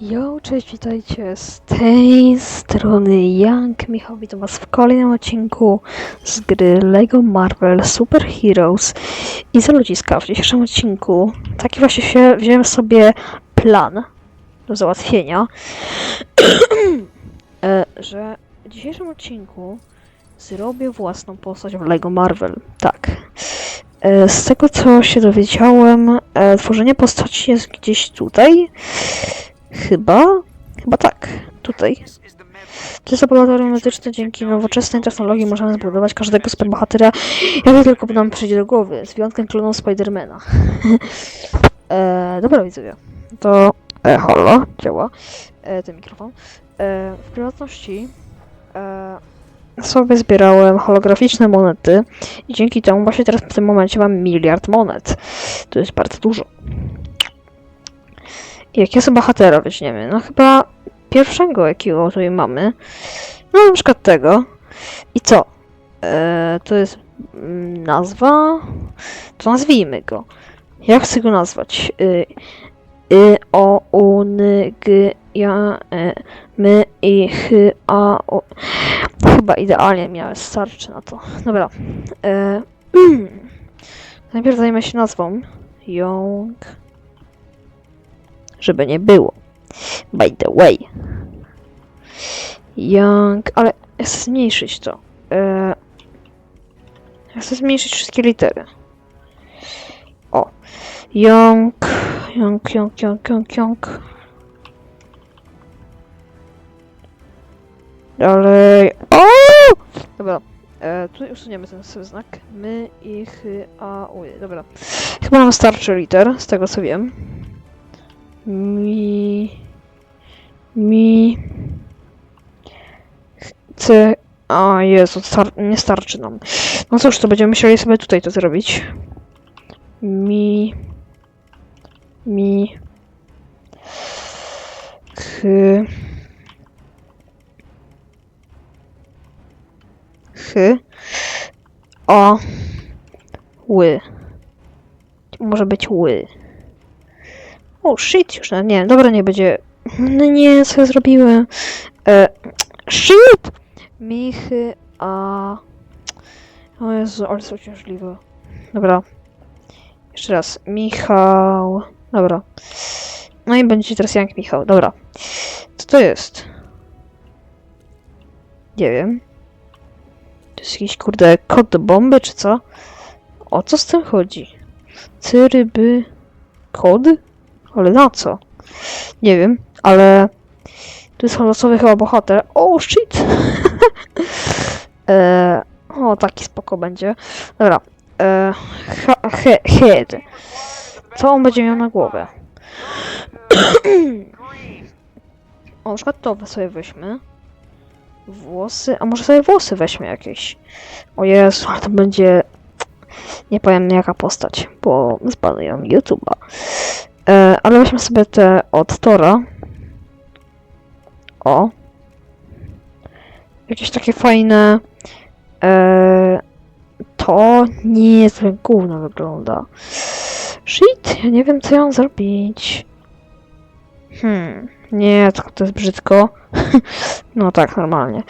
Yo, cześć, witajcie z tej strony Young Michał, witam was w kolejnym odcinku z gry LEGO Marvel Super Heroes i za ludziska w dzisiejszym odcinku taki właśnie się wziąłem sobie plan do załatwienia, e, że w dzisiejszym odcinku zrobię własną postać w LEGO Marvel, tak. E, Z tego co się dowiedziałem, e, tworzenie postaci jest gdzieś tutaj. Chyba? Chyba tak. Tutaj. To jest laboratorium medyczne. Dzięki nowoczesnej technologii możemy zbudować każdego superbohatera, jak tylko nam przyjdzie do głowy, z wyjątkiem klonu Spidermana. e, dobra widzowie. To e, holo, działa e, ten mikrofon. E, w prywatności e, sobie zbierałem holograficzne monety i dzięki temu właśnie teraz w tym momencie mam miliard monet. To jest bardzo dużo. Jakiego bohatera weźmiemy? No chyba pierwszego, jakiego tutaj mamy. No na przykład tego. I co? Eee, to jest mm, nazwa? To nazwijmy go. Jak chcę go nazwać? Y, y, o, u, n, g, ja, e, my, i, ch, a, o. Chyba idealnie miałem, starczy na to. Dobra. Eee, najpierw zajmę się nazwą. Young żeby nie było. By the way. Young, ale ja chcę zmniejszyć to. Eee, ja chcę zmniejszyć wszystkie litery. O. Young, young, young, young, young, young. Dalej. O! Dobra. E, tutaj usuniemy ten sobie znak. My, ich, a, u. Dobra. Chyba nam starczy liter, z tego co wiem. Mi. Mi. Chcę. A Jezu, star nie starczy nam. No cóż, to będziemy musieli sobie tutaj to zrobić. Mi. Mi. K. Ch. O. Ły. Może być ły. O, shit, już nawet nie dobra, nie będzie. No nie, co ja zrobiłem? E, shit! Michy, a... O Jezu, ale są ciężliwe. Dobra. Jeszcze raz. Michał. Dobra. No i będzie teraz Jank Michał. Dobra. Co to jest? Nie wiem. To jest jakiś, kurde, kod do bomby, czy co? O co z tym chodzi? Cyryby... Kod? Ale na co? Nie wiem, ale tu jest losowy chyba bohater. O, shit! e, o, taki spoko będzie. Dobra. E, he, head. Co on będzie miał na głowę? o, na przykład to sobie weźmy. Włosy, a może sobie włosy weźmy jakieś. O Jezu, to będzie... Nie powiem jaka postać, bo zbanują YouTube'a. E, ale weźmy sobie te od Tora. O. Jakieś takie fajne. E, to nie jest gówno wygląda. Shit, ja nie wiem co mam zrobić. Hmm, nie, to, to jest brzydko. no tak, normalnie.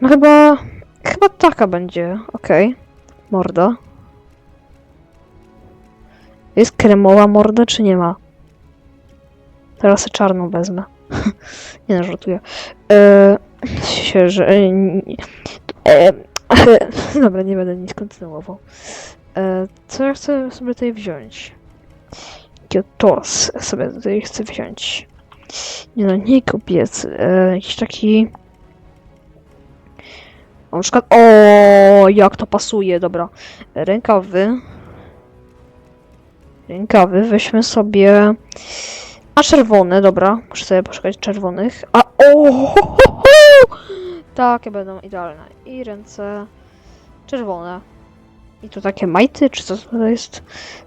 No chyba, chyba taka będzie, okej. Morda. Jest kremowa morda, czy nie ma? Teraz czarną wezmę. nie no, żartuję. Eee, się, że... E, e, dobra, nie będę nic kontynuował. E, co ja chcę sobie tutaj wziąć? Jakiego sobie tutaj chcę wziąć? Nie no, nie kobiecy. E, jakiś taki... Na przykład... O, jak to pasuje, dobra. Rękawy rękawy. Weźmy sobie. A czerwone, dobra. Muszę sobie poszukać czerwonych. A o! Takie będą idealne. I ręce czerwone. I tu takie majty, czy co to jest?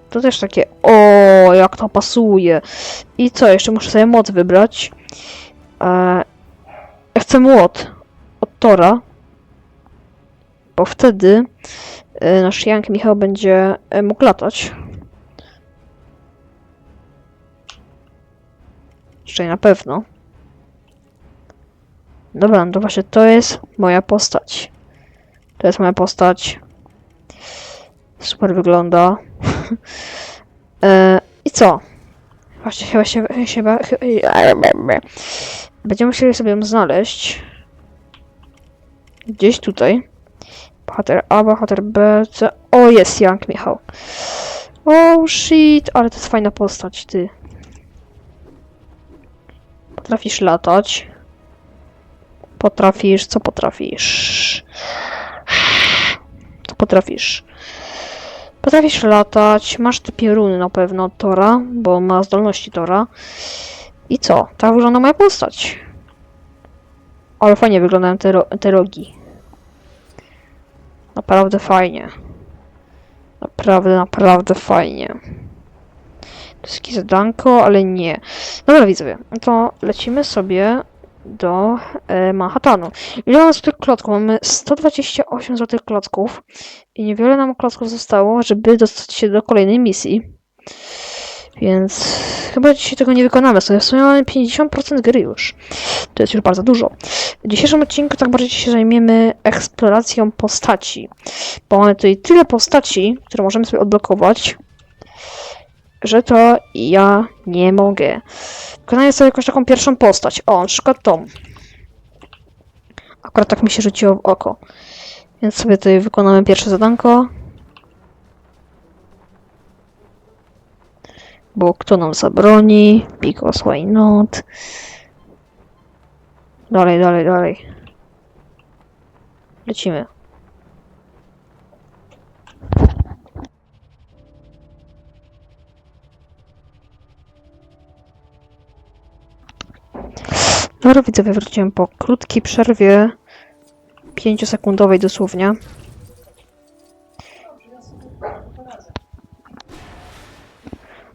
To też takie. O, jak to pasuje. I co? Jeszcze muszę sobie moc wybrać. E, chcę młot od Tora. Bo wtedy e, nasz Jank Michał będzie e, mógł latać. Czyli na pewno. Dobra, no to właśnie to jest moja postać. To jest moja postać. Super wygląda. e, I co? Właśnie chyba się... Chyba, chyba, będziemy musieli sobie ją znaleźć. Gdzieś tutaj. Bohater A, bohater B, C. O, jest Jank Michał. Oh shit, ale to jest fajna postać, ty. Potrafisz latać. Potrafisz, co potrafisz? Co potrafisz? Potrafisz latać, masz te pioruny na pewno Tora, bo ma zdolności Tora. I co? Tak wygląda moja postać. Ale fajnie wyglądają te, ro te rogi. Naprawdę fajnie. Naprawdę, naprawdę fajnie. Jakieś zadanko, ale nie. Dobra widzowie, to lecimy sobie do e, Manhattanu. Ile mamy złotych klocków? Mamy 128 złotych klocków i niewiele nam klocków zostało, żeby dostać się do kolejnej misji. Więc chyba dzisiaj tego nie wykonamy. Sobie w sumie mamy 50% gry już. To jest już bardzo dużo. W dzisiejszym odcinku tak bardziej się zajmiemy eksploracją postaci. Bo mamy tutaj tyle postaci, które możemy sobie odblokować, że to ja nie mogę. Wykonaję sobie jakąś taką pierwszą postać. O, na przykład tą. Akurat tak mi się rzuciło w oko. Więc sobie tutaj wykonamy pierwsze zadanko. Bo kto nam zabroni? Because why not? Dalej, dalej, dalej. Lecimy. Dobra, widzowie, wróciłem po krótkiej przerwie. 5-sekundowej dosłownie.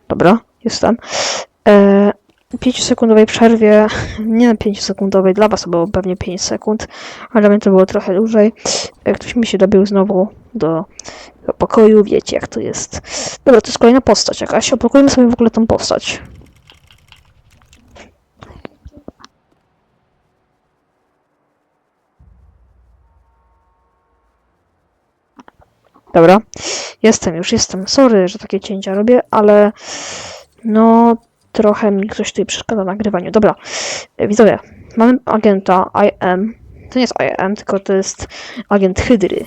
Dobra, jestem. E, 5-sekundowej przerwie, nie na 5-sekundowej, dla was było pewnie 5 sekund, ale mnie to było trochę dłużej. E, Ktoś mi się dobił znowu do, do pokoju, wiecie jak to jest. Dobra, to jest kolejna postać jakaś, opakujmy sobie w ogóle tą postać. Dobra, jestem, już jestem. Sorry, że takie cięcia robię, ale no trochę mi ktoś tutaj przeszkadza w nagrywaniu. Dobra, widzowie, mamy agenta IM. To nie jest IM, tylko to jest agent Hydry.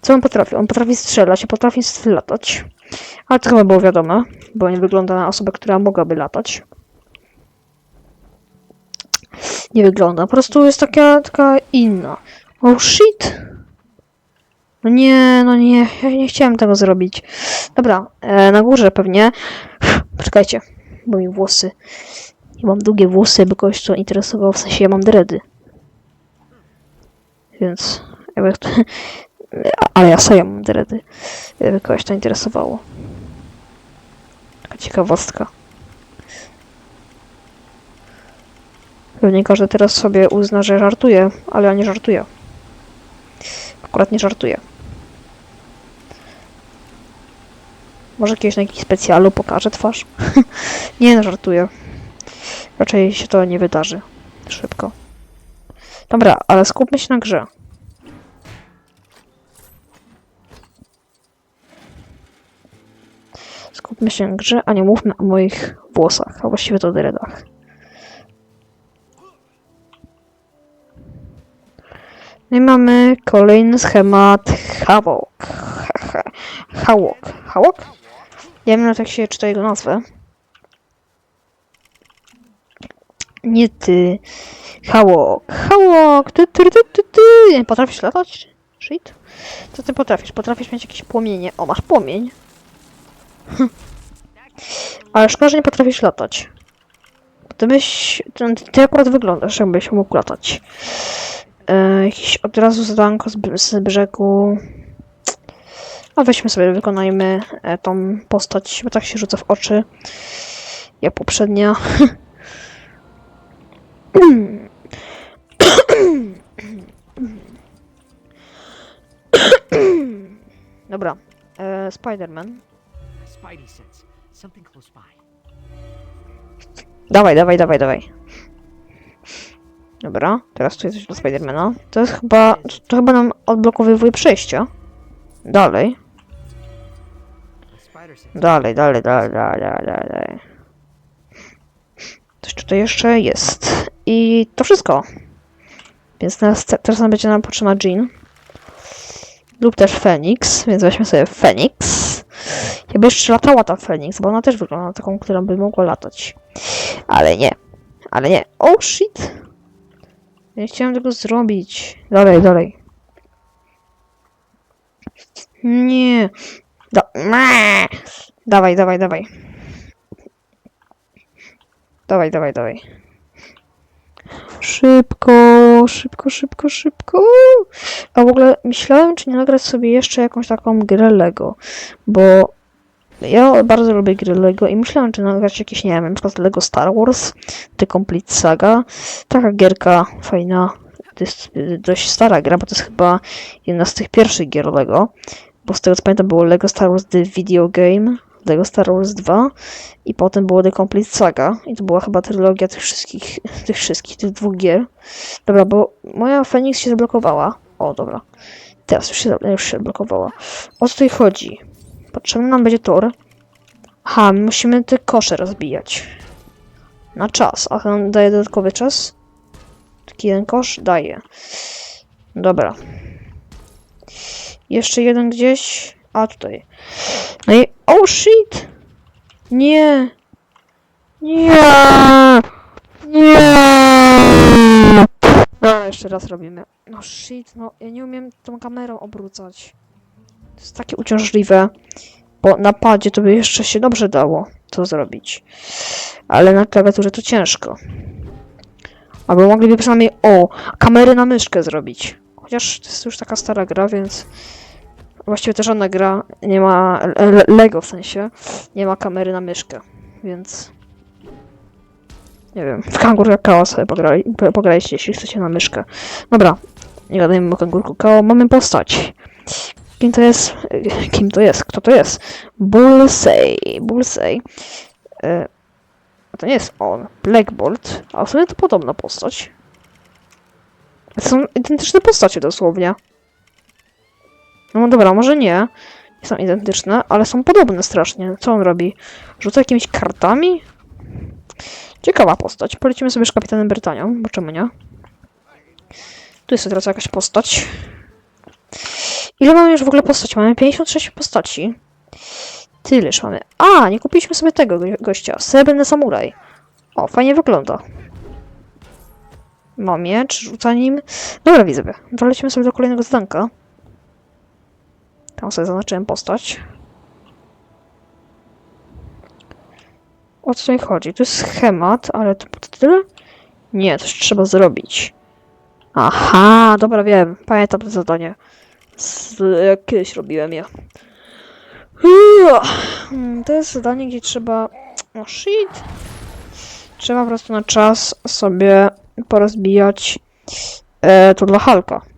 Co on potrafi? On potrafi strzelać, potrafi latać. Ale to chyba było wiadome, bo nie wygląda na osobę, która mogłaby latać. Nie wygląda, po prostu jest taka, taka inna. Oh shit! No nie, no nie, ja nie chciałem tego zrobić. Dobra, e, na górze pewnie. Poczekajcie, bo mi włosy. Ja mam długie włosy, by kogoś to interesowało, w sensie ja mam dredy. Więc. Jakby, ale ja sobie mam dredy. Jakby kogoś to interesowało. Taka ciekawostka. Pewnie każdy teraz sobie uzna, że żartuje, ale ja nie żartuję. Akurat nie żartuję. Może kiedyś na jakiś specjalu pokażę twarz? nie, no żartuję. Raczej się to nie wydarzy. Szybko. Dobra, ale skupmy się na grze. Skupmy się na grze, a nie mówmy o moich włosach, a właściwie to dreadach. No i mamy kolejny schemat Hawok. Hawok. Hawok? Nie wiem jak się czyta jego nazwę. Nie ty. Hawok. Hawok. Ty, ty, ty, ty, ty. Potrafisz latać? Shit. Co ty potrafisz? Potrafisz mieć jakieś płomienie. O, masz płomień. Ale szkoda, że nie potrafisz latać. Ty byś... Ty, ty akurat wyglądasz, jakbyś mógł latać. E, od razu zadanko z, z brzegu. A weźmy sobie, wykonajmy e, tą postać, bo tak się rzuca w oczy. Ja poprzednia. Dobra. E, Spider-Man. Dawaj, dawaj, dawaj, dawaj. Dobra, teraz tu jest coś do Spidermana. To jest chyba. To chyba nam odblokowywuje przejścia. Dalej. Dalej, dalej, dalej, dalej, dalej. Coś tutaj jeszcze jest. I to wszystko. Więc teraz, teraz nam będzie nam potrzebna Jean. Lub też Fenix, więc weźmy sobie Fenix. Jakby jeszcze latała ta Fenix, bo ona też wygląda na taką, która by mogła latać. Ale nie. Ale nie. Oh shit. Nie chciałem tego zrobić. Dalej, dalej. Nie. Meh. Dawaj, dawaj, dawaj. Dawaj, dawaj, dawaj. Szybko, szybko, szybko, szybko. A w ogóle myślałem, czy nie nagrać sobie jeszcze jakąś taką grę Lego, bo ja bardzo lubię gry Lego i myślałem, czy nagrać jakieś, nie wiem, przykład Lego Star Wars, The Complete Saga. Taka gierka fajna, to jest y, dość stara gra, bo to jest chyba jedna z tych pierwszych gier Lego bo z tego co pamiętam było Lego Star Wars The Video Game, Lego Star Wars 2 i potem było The Complete Saga i to była chyba trylogia tych wszystkich, tych wszystkich, tych dwóch gier. Dobra, bo moja Phoenix się zablokowała. O, dobra. Teraz już się, już się zablokowała. O co tutaj chodzi? Potrzebny nam będzie tor. My musimy te kosze rozbijać. Na czas. A on daje dodatkowy czas? Taki jeden kosz? Daje. Dobra. Jeszcze jeden gdzieś. A tutaj. No i. Oh shit! Nie! Nie! Nie! No, jeszcze raz robimy. No shit, no ja nie umiem tą kamerą obrócać. To jest takie uciążliwe. Bo na padzie to by jeszcze się dobrze dało to zrobić. Ale na klawiaturze to ciężko. Albo mogliby przynajmniej o, kamery na myszkę zrobić. Chociaż to jest już taka stara gra, więc Właściwie też żadna gra nie ma le- le- Lego w sensie, nie ma kamery na myszkę, więc nie wiem, w Kangur Kakao sobie pograli, po- pograliście, jeśli chcecie na myszkę. Dobra, nie gadajmy o Kangurku Kakao, mamy postać. Kim to jest? Kim to jest? Kto to jest? Bullseye. Bullseye. Y, to nie jest on. Black Bolt. A w sumie to podobna postać. To są identyczne postacie dosłownie. No dobra, może nie. Nie są identyczne, ale są podobne strasznie. Co on robi? Rzuca jakimiś kartami? Ciekawa postać. Polecimy sobie z kapitanem Brytanią, bo czemu nie? Tu jest teraz jakaś postać. Ile mamy już w ogóle postaci? Mamy 56 postaci. Tyleż mamy. A, nie kupiliśmy sobie tego go- gościa. Srebrny samuraj. O, fajnie wygląda. Ma miecz, rzuca nim. Dobra, widzę. To lecimy sobie do kolejnego zadanka. Tam sobie zaznaczyłem postać. O co tutaj chodzi? To jest schemat, ale to tyle? Nie, coś trzeba zrobić. Aha, dobra, wiem. Pamiętam to zadanie. Z, jak kiedyś robiłem je. Uuu, mm, To jest zadanie, gdzie trzeba... O shit. Trzeba po prostu na czas sobie porozbijać e, to dla Halka.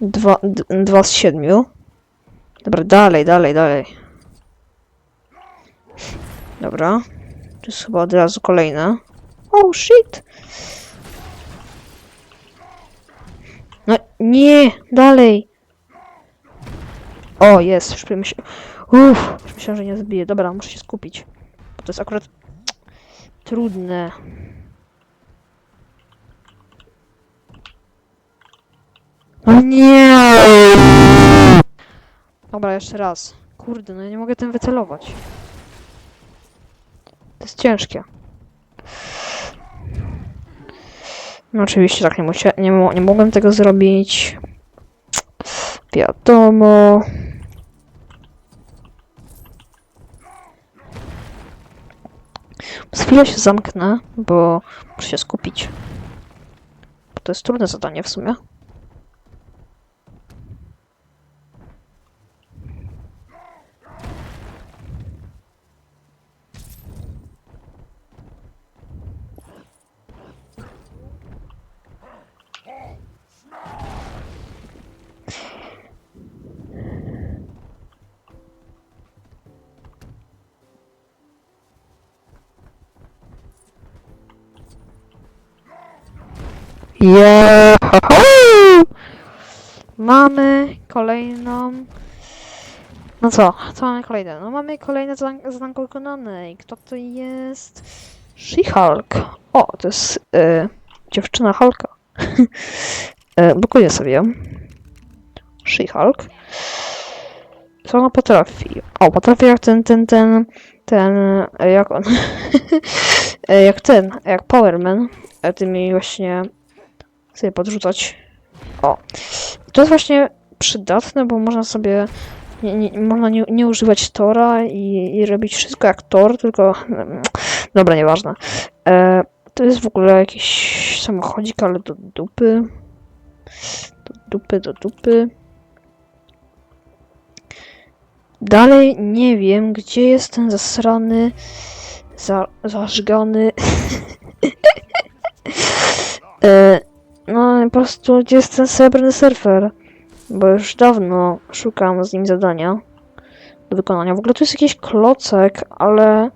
Dwa, dwa z siedmiu. Dobra, dalej, dalej, dalej. Dobra. Tu jest chyba od razu kolejne. Oh shit! No nie, dalej. O, jest, już myśl... Uff, już myślałem, że nie zbiję. Dobra, muszę się skupić. Bo to jest akurat trudne. O nie! Dobra, jeszcze raz. Kurde, no ja nie mogę tym wycelować. To jest ciężkie. No oczywiście tak nie, musia, nie, mo- nie mogłem tego zrobić. Wiadomo. Z chwilę się zamknę, bo muszę się skupić. Bo to jest trudne zadanie w sumie. Yeah! Mamy kolejną. No co? Co mamy kolejne? No mamy kolejne zadan- zadanko wykonane. Kto to jest? She-Hulk. O, to jest e, dziewczyna Hulka. e, blokuję sobie. She-Hulk. Co ona potrafi? O, potrafi jak ten, ten, ten, ten, jak on, jak ten, jak Powerman, e, tymi właśnie sobie podrzucać. O, to jest właśnie przydatne, bo można sobie, nie, nie, można nie, nie używać Tora i, i robić wszystko jak Tor, tylko, mm, dobra, nieważne. E, to jest w ogóle jakiś samochodzik, ale do dupy. Do dupy, do dupy. Dalej nie wiem, gdzie jest ten zasrany, za, zażgany. e, no po prostu, gdzie jest ten srebrny surfer? Bo już dawno szukam z nim zadania do wykonania. W ogóle tu jest jakiś klocek, ale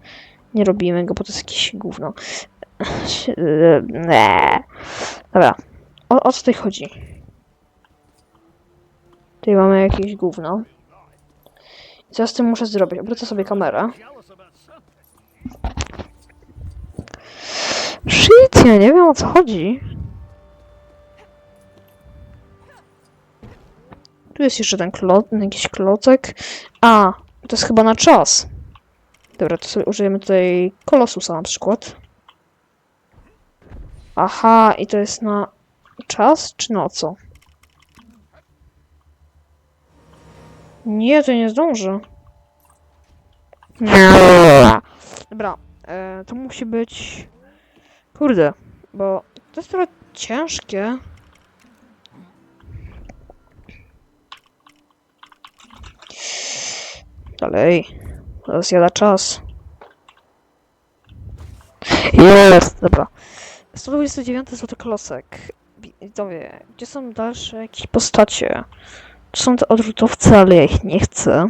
nie robimy go, bo to jest jakieś gówno. Nie. Dobra, o, o co tutaj chodzi? Tutaj mamy jakieś gówno. Co ja z tym muszę zrobić? Obrócę sobie kamerę. Shit, ja nie wiem o co chodzi. Tu jest jeszcze ten klo jakiś klocek. A, to jest chyba na czas. Dobra, to sobie użyjemy tutaj kolosusa na przykład. Aha, i to jest na czas, czy na co? Nie, to nie zdążę. Dobra, e, to musi być... Kurde, bo to jest trochę ciężkie. Dalej. Teraz jada czas. Jest! Dobra. 129 złoty klosek. Widzowie, gdzie są dalsze jakieś postacie? Tu są te odrzutowce, ale ja ich nie chcę.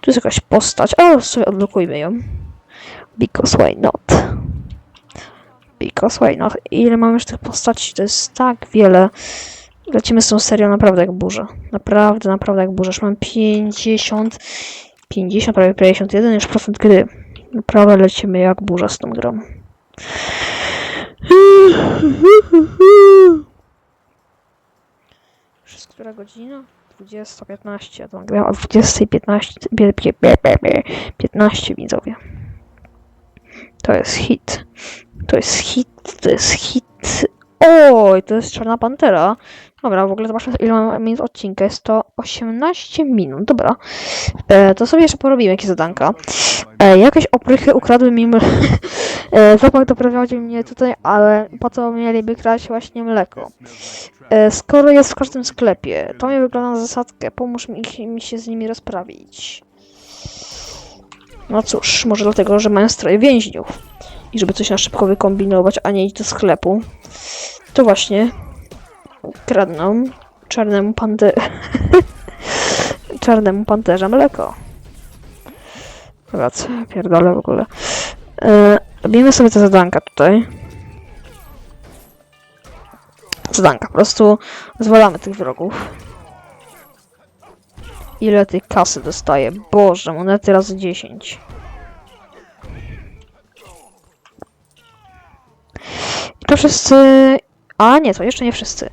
Tu jest jakaś postać. O, sobie odblokujmy ją. Because why not? Because why not? Ile mam już tych postaci? To jest tak wiele. Lecimy z tą serią naprawdę jak burza. Naprawdę, naprawdę jak burza. Już mam 50, 50, prawie 51 już procent gry. Naprawdę lecimy jak burza z tą grą. Już jest która godzina? 20.15. To nagrałem o 20.15. bie- bie- bie- bie- bie- 15 widzowie. To jest hit. To jest hit. To jest hit. Oj, to jest Czarna Pantera. Dobra, w ogóle zobaczmy ile mamy minut odcinka. Jest to 18 minut. Dobra. E, to sobie jeszcze porobimy jakieś zadanka. E, jakieś oprychy ukradły mi mle... e, zapach doprowadził mnie tutaj, ale po co mieliby kraść właśnie mleko? E, skoro jest w każdym sklepie, to mi wygląda na zasadkę. Pomóż mi, mi się z nimi rozprawić. No cóż, może dlatego, że mają stroje więźniów. I żeby coś na szybko wykombinować, a nie iść do sklepu. To właśnie kradną czarnemu pande... czarnemu panterze mleko. Ja pierdolę w ogóle. E, robimy sobie te zadanka tutaj. Zadanka, po prostu zwalamy tych wrogów. Ile tej kasy dostaję? Boże, monety razy 10. I to wszyscy... A nie, to jeszcze nie wszyscy.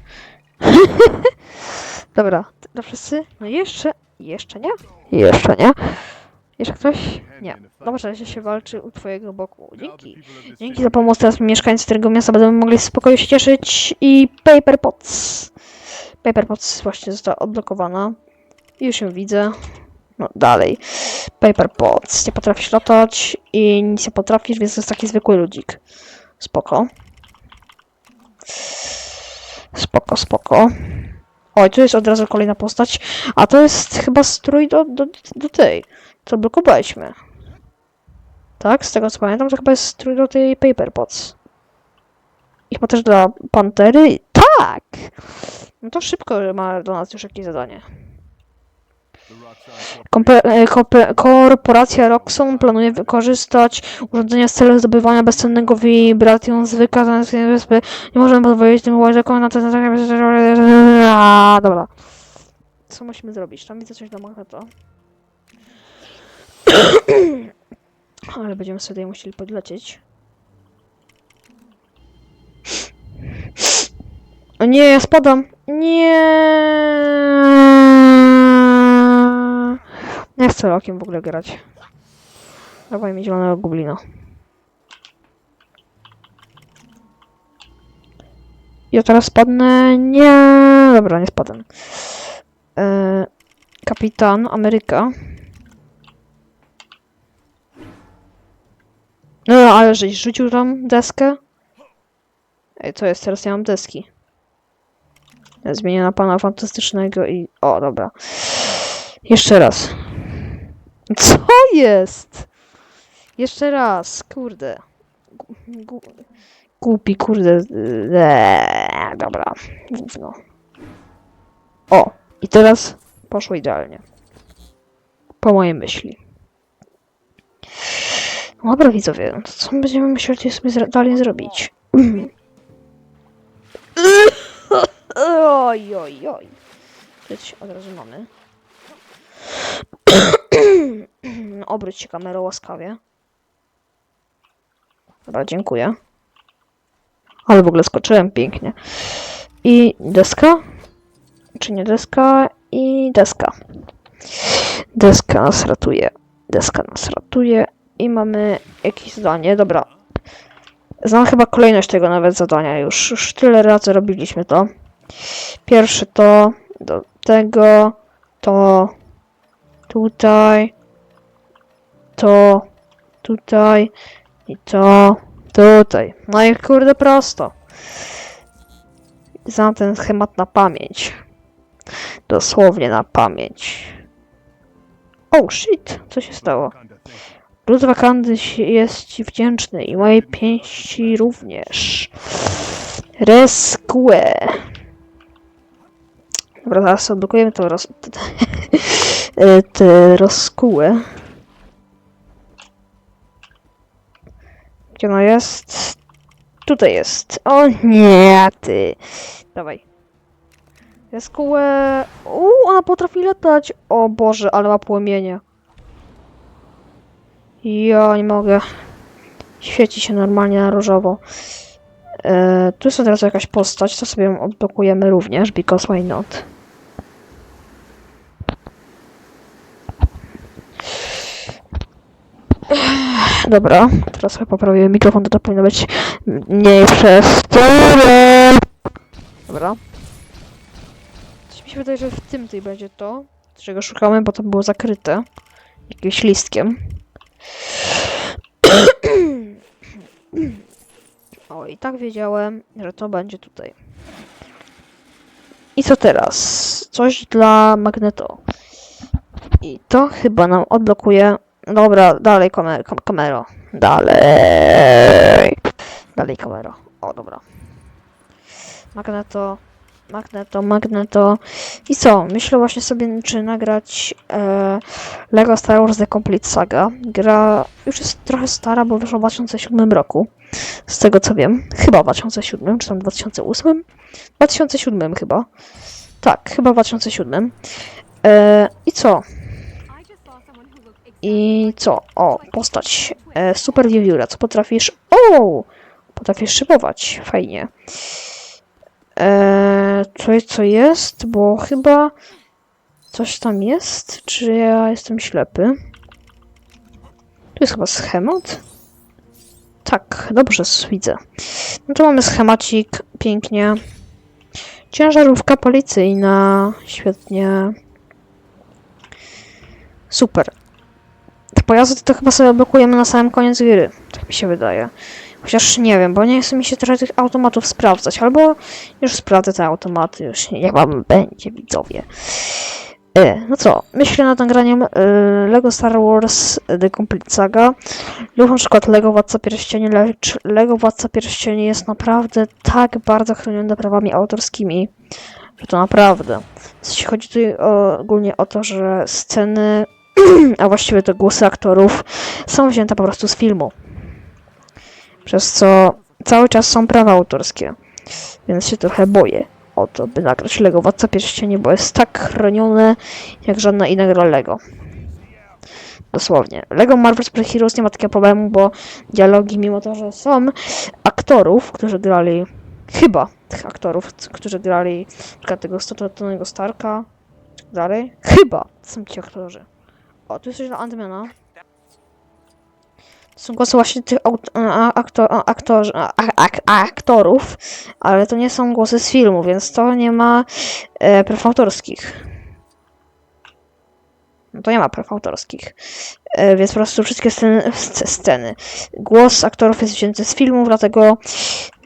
Dobra, to wszyscy? No jeszcze, jeszcze nie? Jeszcze nie? Jeszcze ktoś? Nie. Dobrze, że się walczy u twojego boku. Dzięki. Dzięki za pomoc. Teraz mieszkańcy tego miasta będą mogli w spokoju się cieszyć. I Paper Pots. Paper Pots właśnie została odblokowana. Już ją widzę. No dalej. Paper Pots. Nie potrafisz latać i nic nie potrafisz, więc to jest taki zwykły ludzik. Spoko. Spoko, spoko. Oj, tu jest od razu kolejna postać. A to jest chyba strój do, do, do tej. Co blokowaliśmy. Tak, z tego co pamiętam, to chyba jest strój do tej Paper Pots. I chyba też dla Pantery. Tak! No to szybko ma do nas już jakieś zadanie. E, korporacja Roxxon planuje wykorzystać urządzenia w celu zdobywania bezcennego vibration z wykazanej wyspy. Nie możemy pozwolić tym łazikom na. A, Dobra. Co musimy zrobić? Tam widzę coś do magneto. Ale będziemy sobie musieli podlecieć. O nie, spadam. Nie. Nie chcę rokiem w ogóle grać. Dawaj mi zielonego goblina. Ja teraz spadnę. Nie. Dobra, nie spadłem. E, kapitan Ameryka. No, ale żeś rzucił tam deskę? Ej, co jest? Teraz nie mam deski. Ja Zmienię na pana fantastycznego i... O, dobra. Jeszcze raz. Co jest? Jeszcze raz, kurde. Głupi, kurde. Eee, dobra, gówno. O, i teraz poszło idealnie. Po mojej myśli. Dobra, widzowie, no to co będziemy musieli sobie zra- dalej zrobić? Oj, oj, oj. Coś od razu mamy. Obróć się kamerą łaskawie. Dobra, dziękuję. Ale w ogóle skoczyłem pięknie. I deska? Czy nie deska? I deska. Deska nas ratuje. Deska nas ratuje. I mamy jakieś zadanie. Dobra. Znam chyba kolejność tego nawet zadania już. Już tyle razy robiliśmy to. Pierwsze to, do tego, to, tutaj, to, tutaj i to, tutaj. No i kurde prosto. Znam ten schemat na pamięć. Dosłownie na pamięć. Oh shit, co się stało? Lud wakandy jest ci wdzięczny i mojej pięści również. Rescue. Dobra, zaraz odblokujemy to roz... te rozkuły. Gdzie ona jest? Tutaj jest. O nie, ty. Dawaj. Rescue. Uuu, ona potrafi latać. O Boże, ale ma płomienie. Ja nie mogę. Świeci się normalnie na różowo. E, tu jest od razu jakaś postać, to sobie ją odblokujemy również, because why not? Dobra, teraz sobie poprawię mikrofon, to, to powinno być mniej przez. Dobra. Coś mi się wydaje, że w tym tej będzie to, czego szukamy, bo to było zakryte jakimś listkiem. O, i tak wiedziałem, że to będzie tutaj. I co teraz? Coś dla Magneto. I to chyba nam odblokuje. Dobra, dalej kamer kam kamero. Dalej. Dalej kamero. O, dobra. Magneto. Magneto, Magneto. I co? Myślę właśnie sobie, czy nagrać e, Lego Star Wars The Complete Saga. Gra już jest trochę stara, bo wyszła w 2007 roku. Z tego co wiem. Chyba w 2007, czy tam 2008? 2007 chyba. Tak, chyba w 2007. E, I co? I co? O, postać. E, super wiewióra. Co potrafisz? O! Potrafisz szybować. Fajnie. E, co jest? Bo chyba coś tam jest? Czy ja jestem ślepy? Tu jest chyba schemat? Tak, dobrze widzę. No to mamy schemacik, pięknie. Ciężarówka policyjna, świetnie. Super. Te pojazdy to chyba sobie blokujemy na samym koniec gry, tak mi się wydaje. Chociaż nie wiem, bo nie chce mi się trochę tych automatów sprawdzać, albo już sprawdzę te automaty, już jak wam będzie, widzowie. E, no co, myślę nad nagraniem e, Lego Star Wars The Complete Saga lub na przykład Lego Władca Pierścieni, lecz Lego Władca Pierścieni jest naprawdę tak bardzo chronione prawami autorskimi, Że to naprawdę. Jeśli chodzi tutaj o, ogólnie o to, że sceny, a właściwie to głosy aktorów są wzięte po prostu z filmu. Przez co cały czas są prawa autorskie. Więc się trochę boję o to, by nagrać Lego Władca Pierścieni, bo jest tak chronione jak żadna inna gra Lego. Dosłownie. Lego Marvel Super Heroes nie ma takiego problemu, bo dialogi, mimo to, że są aktorów, którzy grali, chyba tych aktorów, którzy grali na przykład tego Tonego Starka, dalej, chyba są ci aktorzy. O, tu jest coś dla Antmana. To są głosy właśnie tych aktor, a- aktorzy, a- ak- aktorów, ale to nie są głosy z filmu, więc to nie ma e, praw autorskich. No to nie ma praw autorskich. E, więc po prostu wszystkie sceny, sc- sceny. Głos aktorów jest wzięty z filmów, dlatego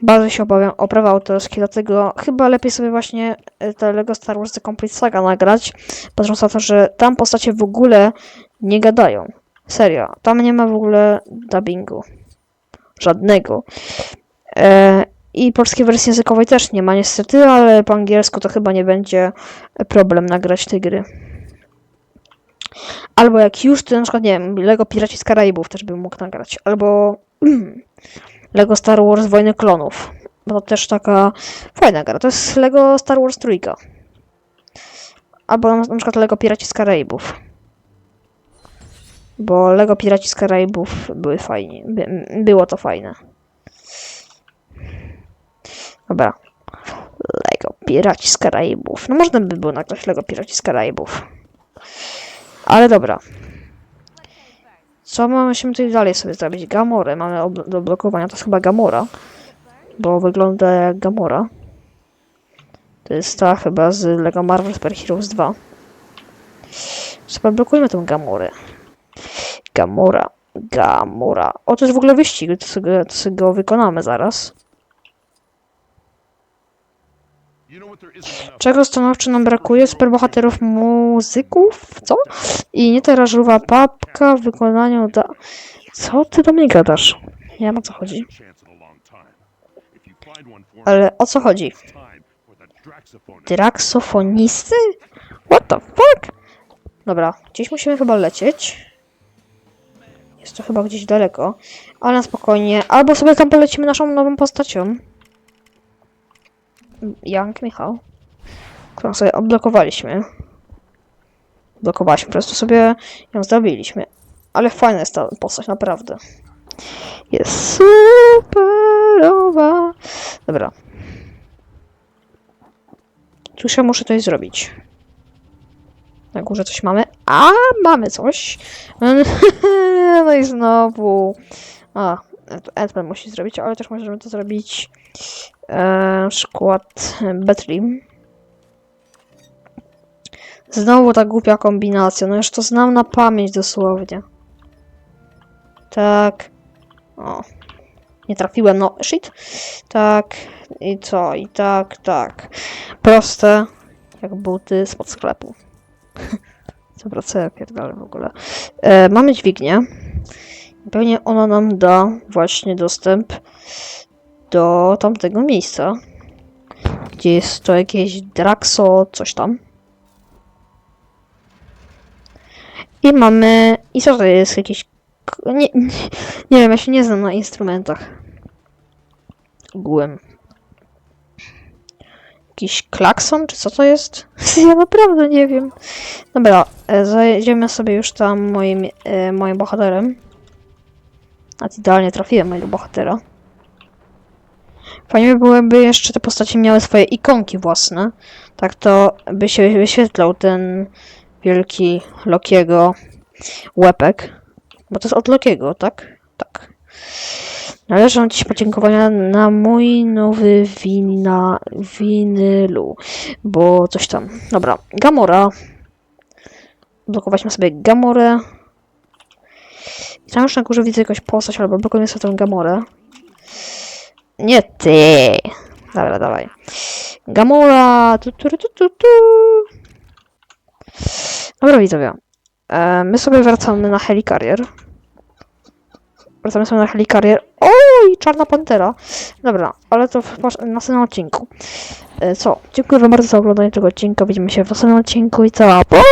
bardzo się obawiam o prawa autorskie, dlatego chyba lepiej sobie właśnie e, te Lego Star Wars The Complete Saga nagrać, patrząc na to, że tam postacie w ogóle nie gadają. Serio, tam nie ma w ogóle dubbingu. Żadnego. E, I polskiej wersji językowej też nie ma niestety, ale po angielsku to chyba nie będzie problem nagrać tej gry. Albo jak już, to na przykład, nie wiem, Lego Piraci z Karaibów też bym mógł nagrać. Albo Lego Star Wars Wojny Klonów. Bo to też taka fajna gra. To jest Lego Star Wars Trójka. Albo na przykład Lego Piraci z Karaibów. Bo Lego Piraci z Karaibów były fajnie. By, było to fajne. Dobra. Lego Piraci z Karaibów. No można by było nagrać Lego Piraci z Karaibów. Ale dobra. Co mamy się tutaj dalej sobie zrobić? Gamorę mamy do blokowania. To jest chyba Gamora. Bo wygląda jak Gamora. To jest ta chyba z Lego Marvel Super Heroes 2. Sobie blokujmy tą Gamorę. Gamora. Gamora. O, to jest w ogóle wyścig. To to go wykonamy zaraz. Czego stanowczo nam brakuje? Superbohaterów muzyków? Co? I nie rażowa papka w wykonaniu da... Co ty do mnie gadasz? Nie wiem o co chodzi. Ale o co chodzi? Draksofonisty? What the fuck? Dobra, gdzieś musimy chyba lecieć. Jest to chyba gdzieś daleko. Ale na spokojnie. Albo sobie tam polecimy naszą nową postacią. Jank Michał. Którą sobie odblokowaliśmy. Blokowaliśmy, po prostu sobie ją zrobiliśmy. Ale fajna jest ta postać, naprawdę. Jest superowa. Dobra. Cóż ja muszę coś zrobić? Na górze coś mamy? A, mamy coś. No i znowu. A, Edman musi zrobić, ale też możemy to zrobić e, przykład Betlim. Znowu ta głupia kombinacja. No już to znam na pamięć dosłownie. Tak. O. Nie trafiłem, no shit. Tak. I co? I tak, tak. Proste. Jak buty spod sklepu. Co ja pierdolę w ogóle. E, mamy dźwignię. Pewnie ona nam da właśnie dostęp do tamtego miejsca. Gdzie jest to jakieś Draxo, coś tam. I mamy... I co to jest? Jakieś... Nie, nie, nie wiem, ja się nie znam na instrumentach. Ogółem. Jakiś klakson, czy co to jest? Ja naprawdę nie wiem. Dobra, e, zajdziemy sobie już tam moim, e, moim bohaterem. A idealnie trafiłem mojego bohatera. Fajnie by byłoby jeszcze te postacie miały swoje ikonki własne. Tak to by się wyświetlał ten wielki Lokiego łepek. Bo to jest od Lokiego, tak? Tak. Należą Ci podziękowania na mój nowy wina, winylu, bo coś tam. Dobra, Gamora. Blokować sobie Gamorę. I tam już na górze widzę jakąś postać, albo blokujemy sobie tę Gamorę. Nie ty! Dobra, dawaj. Gamora! Tu, tu, tu, tu, tu. Dobra, widzowie. E, my sobie wracamy na Helicarrier. Wracamy sobie na Helicarrier. Oj, Czarna Pantera. Dobra, ale to w następnym odcinku. e, co? Dziękuję wam bardzo za oglądanie tego odcinka. Widzimy się w następnym odcinku i. Pa, pa!